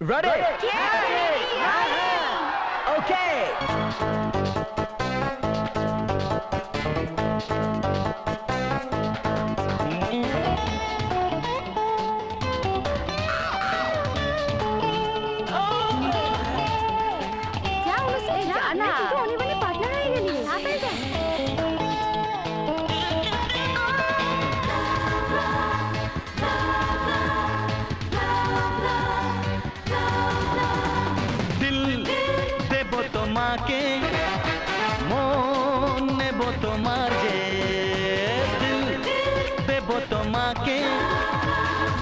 Ready? Ready? Ready? Ready? Okay. তোমাকে, মন নেব তোমার যে দেব তোমাকে,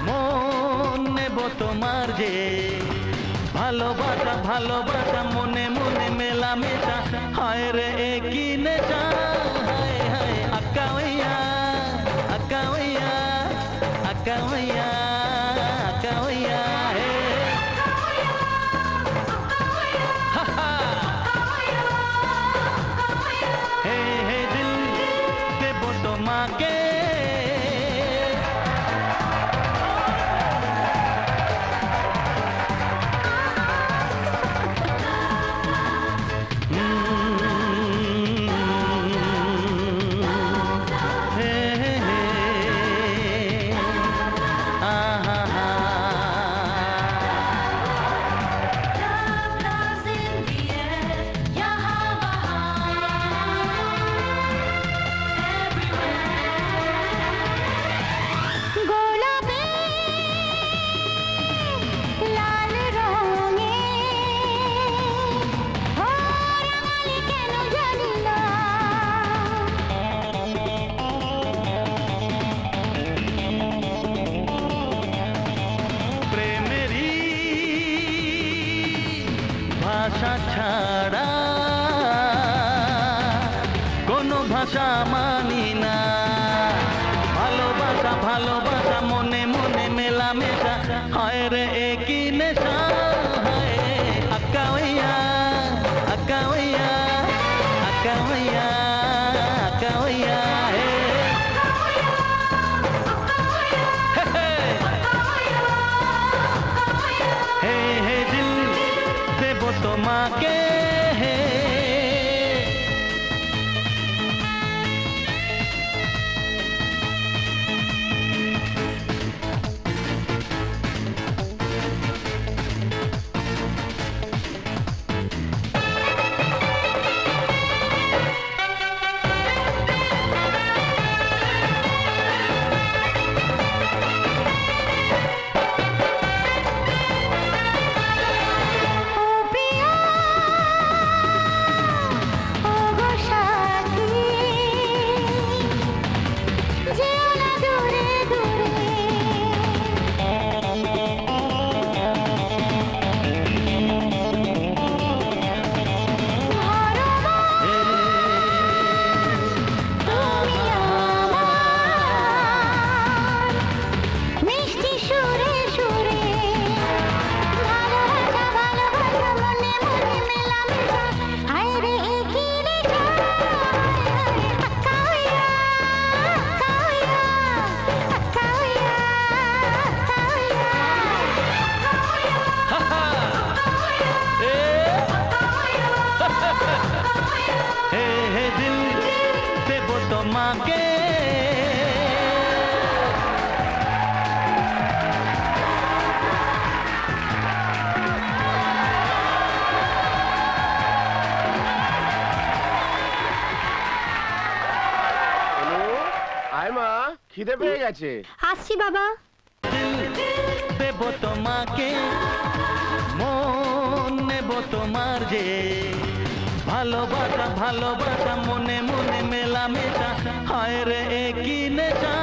মন নেব তোমার যে ভালোবাসা ভালোবাসা, মনে মনে মেলা মেলামেশা। হায় রে কিনে নেশা? দেব ভাষা ছাড়া কোনো ভাষা মানি না। ভালোবাসা ভালোবাসা মনে মনে মেলামেশা হয় রে একই নেশা হয় আক্কা ওইয়া আক্কা ওইয়া আক্কা ওইয়া আক্কা দিল দেব তোমাকে। আয় মা খিদে পেয়ে গেছে। আসছি বাবা। দেব তোমাকে মন নেব তোমার যে। ভালোবাসা ভালোবাসা মনে মনে মেলামেশা। হয় রে একই নেশা?